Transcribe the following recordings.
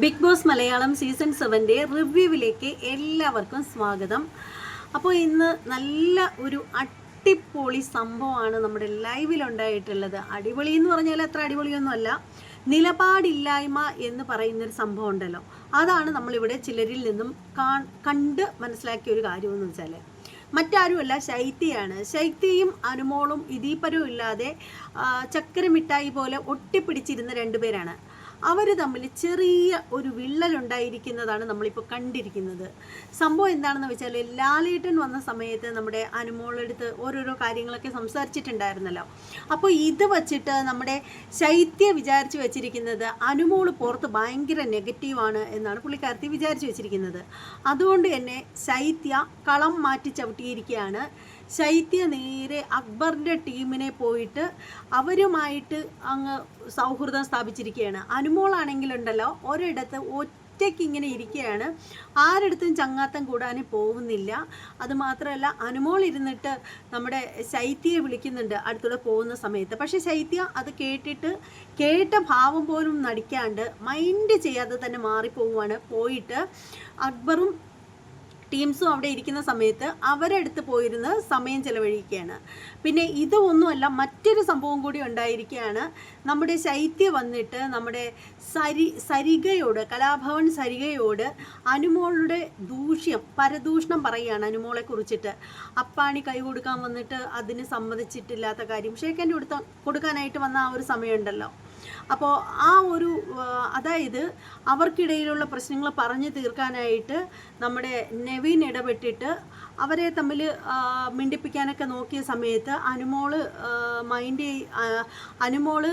Big boss Malayalam season സെവന്റെ റിവ്യൂവിലേക്ക് എല്ലാവർക്കും സ്വാഗതം. അപ്പോൾ ഇന്ന് നല്ല ഒരു അടിപൊളി സംഭവമാണ് നമ്മുടെ ലൈവിലുണ്ടായിട്ടുള്ളത്. അടിപൊളി എന്ന് പറഞ്ഞാൽ അത്ര അടിപൊളിയൊന്നുമല്ല. നിലപാടില്ലായ്മ എന്ന് പറയുന്നൊരു സംഭവം ഉണ്ടല്ലോ അതാണ് നമ്മളിവിടെ ചിലരിൽ നിന്നും കണ്ട് മനസ്സിലാക്കിയ ഒരു കാര്യമെന്ന് വെച്ചാൽ. മറ്റാരുമല്ല ശൈത്യയാണ്. ശൈത്യയും അനുമോളും ഇതീപരവും ഇല്ലാതെ ആ, ചക്കര മിഠായി പോലെ ഒട്ടിപ്പിടിച്ചിരുന്ന രണ്ടുപേരാണ്. അവർ തമ്മിൽ ചെറിയ ഒരു വിള്ളലുണ്ടായിരിക്കുന്നതാണ് നമ്മളിപ്പോൾ കണ്ടിരിക്കുന്നത്. സംഭവം എന്താണെന്ന് വെച്ചാൽ ലാലേട്ടൻ വന്ന സമയത്ത് നമ്മുടെ അനുമോളെടുത്ത് ഓരോരോ കാര്യങ്ങളൊക്കെ സംസാരിച്ചിട്ടുണ്ടായിരുന്നല്ലോ. അപ്പോൾ ഇത് വച്ചിട്ട് നമ്മുടെ ശൈത്യ വിചാരിച്ചു വെച്ചിരിക്കുന്നത് അനുമോൾ പുറത്ത് ഭയങ്കര നെഗറ്റീവാണ് എന്നാണ് പുള്ളിക്കാരത്തി വിചാരിച്ചു വെച്ചിരിക്കുന്നത്. അതുകൊണ്ട് തന്നെ ശൈത്യ കളം മാറ്റി ചവിട്ടിയിരിക്കുകയാണ്. ശൈത്യ നേരെ അക്ബറിന്റെ ടീമിനെ പോയിട്ട് അവരുമായിട്ട് അങ്ങ് സൗഹൃദം സ്ഥാപിച്ചിരിക്കുകയാണ്. അനുമോളാണെങ്കിലുണ്ടല്ലോ ഒരിടത്ത് ഒറ്റയ്ക്ക് ഇങ്ങനെ ഇരിക്കുകയാണ്. ആരടുത്തും ചങ്ങാത്തം കൂടാനും പോകുന്നില്ല. അതുമാത്രമല്ല അനുമോൾ ഇരുന്നിട്ട് നമ്മുടെ ശൈത്യയെ വിളിക്കുന്നുണ്ട് അടുത്തൂടെ പോകുന്ന സമയത്ത്. പക്ഷേ ശൈത്യ അത് കേട്ടിട്ട് കേട്ട ഭാവം പോലും നടിക്കാണ്ട് മൈൻഡ് ചെയ്യാതെ തന്നെ മാറിപ്പോവുകയാണ് പോയിട്ട് അക്ബറും ടീംസും അവിടെ ഇരിക്കുന്ന സമയത്ത് അവരെടുത്ത് പോയിരുന്ന് സമയം ചെലവഴിക്കുകയാണ്. പിന്നെ ഇതൊന്നുമല്ല മറ്റൊരു സംഭവം കൂടി ഉണ്ടായിരിക്കുകയാണ്. നമ്മുടെ ശൈത്യ വന്നിട്ട് നമ്മുടെ സരി സരികയോട് കലാഭവൻ സരികയോട് അനുമോളുടെ ദൂഷ്യം പരദൂഷണം പറയുകയാണ് അനുമോളെ കുറിച്ചിട്ട്. അപ്പാണി കൈ കൊടുക്കാൻ വന്നിട്ട് അതിന് സമ്മതിച്ചിട്ടില്ലാത്ത കാര്യം. ഷേക്കന്റെ കൊടുത്ത കൊടുക്കാനായിട്ട് വന്ന ആ ഒരു സമയമുണ്ടല്ലോ. അപ്പോൾ ആ ഒരു അതായത് അവർക്കിടയിലുള്ള പ്രശ്നങ്ങൾ പറഞ്ഞു തീർക്കാനായിട്ട് നമ്മുടെ നെവിൻ ഇടപെട്ടിട്ട് അവരെ തമ്മിൽ മിണ്ടിപ്പിക്കാനൊക്കെ നോക്കിയ സമയത്ത് അനുമോൾ മൈൻഡ് അനുമോൾ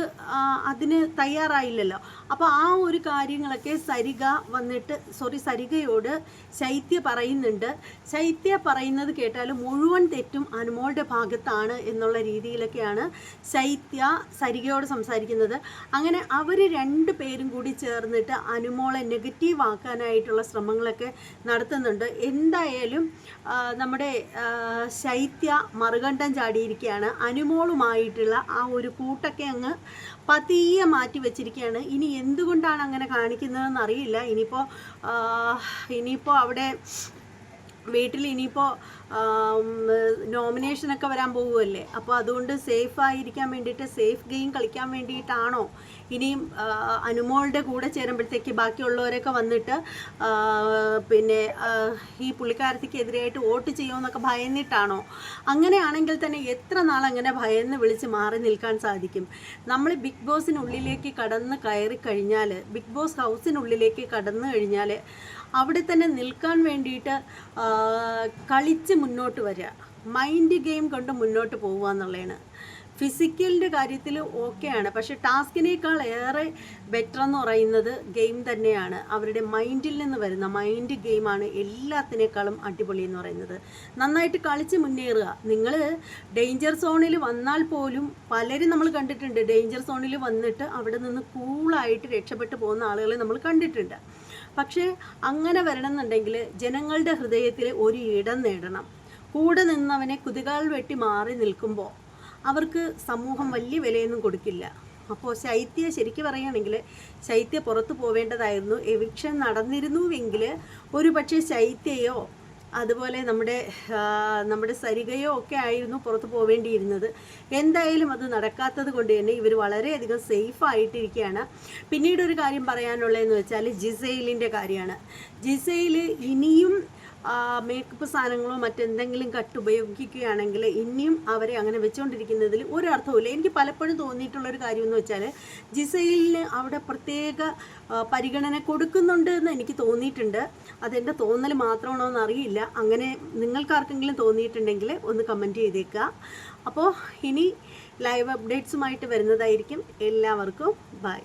അതിന് തയ്യാറായില്ലല്ലോ. അപ്പോൾ ആ ഒരു കാര്യങ്ങളൊക്കെ സരിക വന്നിട്ട് സോറി സരികയോട് ശൈത്യ പറയുന്നുണ്ട്. ശൈത്യ പറയുന്നത് കേട്ടാൽ മുഴുവൻ തെറ്റും അനുമോളുടെ ഭാഗത്താണ് എന്നുള്ള രീതിയിലൊക്കെയാണ് ശൈത്യ സരികയോട് സംസാരിക്കുന്നത്. അങ്ങനെ അവർ രണ്ട് പേരും കൂടി ചേർന്നിട്ട് അനുമോളെ നെഗറ്റീവ് ആക്കാനായിട്ടുള്ള ശ്രമങ്ങളൊക്കെ നടത്തുന്നുണ്ട്. എന്തായാലും നമ്മുടെ ശൈത്യ മറുകണ്ഠം ചാടിയിരിക്കുകയാണ്. അനുമോളുമായിട്ടുള്ള ആ ഒരു കൂട്ടൊക്കെ അങ്ങ് പതിയെ മാറ്റി വെച്ചിരിക്കുകയാണ് ഇനി എന്തുകൊണ്ടാണ് അങ്ങനെ കാണിക്കുന്നതെന്ന് അറിയില്ല. ഇനിയിപ്പോൾ ഇനിയിപ്പോൾ അവിടെ വീട്ടിൽ ഇനിയിപ്പോൾ നോമിനേഷനൊക്കെ വരാൻ പോകുമല്ലേ അപ്പോൾ അതുകൊണ്ട് സേഫ് ആയിരിക്കാൻ വേണ്ടിയിട്ട് സേഫ് ഗെയിം കളിക്കാൻ വേണ്ടിയിട്ടാണോ ഇനിയും അനുമോളുടെ കൂടെ ചേരുമ്പോഴത്തേക്ക് ബാക്കിയുള്ളവരൊക്കെ വന്നിട്ട് പിന്നെ ഈ പുള്ളിക്കാരത്തിക്ക് എതിരായിട്ട് വോട്ട് ചെയ്യുമെന്നൊക്കെ ഭയന്നിട്ടാണോ? അങ്ങനെയാണെങ്കിൽ തന്നെ എത്ര നാൾ അങ്ങനെ ഭയന്ന് വിളിച്ച് മാറി നിൽക്കാൻ സാധിക്കും? നമ്മൾ ബിഗ് ബോസിനുള്ളിലേക്ക് കടന്ന് കയറി കഴിഞ്ഞാൽ ബിഗ് ബോസ് ഹൗസിനുള്ളിലേക്ക് കടന്നു കഴിഞ്ഞാൽ അവിടെ തന്നെ നിൽക്കാൻ വേണ്ടിയിട്ട് കളിച്ച് മുന്നോട്ട് വരിക. മൈൻഡ് ഗെയിം കൊണ്ട് മുന്നോട്ട് പോവുക എന്നുള്ളതാണ്. ഫിസിക്കലിന്റെ കാര്യത്തിൽ ഓക്കെയാണ് പക്ഷേ ടാസ്കിനേക്കാൾ ഏറെ ബെറ്റർ എന്ന് പറയുന്നത് ഗെയിം തന്നെയാണ്. അവരുടെ മൈൻഡിൽ നിന്ന് വരുന്ന മൈൻഡ് ഗെയിമാണ് എല്ലാത്തിനേക്കാളും അടിപൊളി എന്ന് പറയുന്നത്. നന്നായിട്ട് കളിച്ച് മുന്നേറുക. നിങ്ങൾ ഡേഞ്ചർ സോണിൽ വന്നാൽ പോലും പലരും നമ്മൾ കണ്ടിട്ടുണ്ട്. ഡേഞ്ചർ സോണിൽ വന്നിട്ട് അവിടെ നിന്ന് കൂളായിട്ട് രക്ഷപ്പെട്ടു പോകുന്ന ആളുകളെ നമ്മൾ കണ്ടിട്ടുണ്ട്. പക്ഷേ അങ്ങനെ വരണമെന്നുണ്ടെങ്കിൽ ജനങ്ങളുടെ ഹൃദയത്തിൽ ഒരു ഇടം നേടണം. കൂടെ നിന്നവനെ കുതികാൽ വെട്ടി മാറി നിൽക്കുമ്പോൾ അവർക്ക് സമൂഹം വലിയ വിലയൊന്നും കൊടുക്കില്ല. അപ്പോൾ ശൈത്യ ശരിക്കും പറയുകയാണെങ്കിൽ ശൈത്യ പുറത്തു പോവേണ്ടതായിരുന്നു. എവിക്ഷൻ നടന്നിരുന്നുവെങ്കിൽ ഒരു പക്ഷേ ശൈത്യയോ അതുപോലെ നമ്മുടെ നമ്മുടെ സരികയോ ഒക്കെ ആയിരുന്നു പുറത്ത് പോവേണ്ടിയിരുന്നത്. എന്തായാലും അത് നടക്കാത്തത് കൊണ്ട് തന്നെ ഇവർ വളരെയധികം സേഫ് ആയിട്ടിരിക്കുകയാണ്. പിന്നീട് ഒരു കാര്യം പറയാനുള്ളതെന്ന് വെച്ചാൽ ജിസൈലിന്റെ കാര്യമാണ്. ജിസൈൽ ഇനിയും മേക്കപ്പ് സാധനങ്ങളോ മറ്റെന്തെങ്കിലും കട്ട് ഉപയോഗിക്കുകയാണെങ്കിൽ ഇനിയും അവരെ അങ്ങനെ വെച്ചുകൊണ്ടിരിക്കുന്നതിൽ ഒരു അർത്ഥവുമില്ല എനിക്ക് പലപ്പോഴും തോന്നിയിട്ടുള്ളൊരു കാര്യം എന്ന് വെച്ചാൽ ജിസൈലിന് അവിടെ പ്രത്യേക പരിഗണന കൊടുക്കുന്നുണ്ട് എന്ന് എനിക്ക് തോന്നിയിട്ടുണ്ട്. അതെന്റെ തോന്നൽ മാത്രമാണോ എന്ന് അറിയില്ല. അങ്ങനെ നിങ്ങൾക്കാർക്കെങ്കിലും തോന്നിയിട്ടുണ്ടെങ്കിൽ ഒന്ന് കമന്റ് ചെയ്തേക്കുക അപ്പോൾ ഇനി ലൈവ് അപ്ഡേറ്റ്സുമായിട്ട് വരുന്നതായിരിക്കും. എല്ലാവർക്കും ബൈ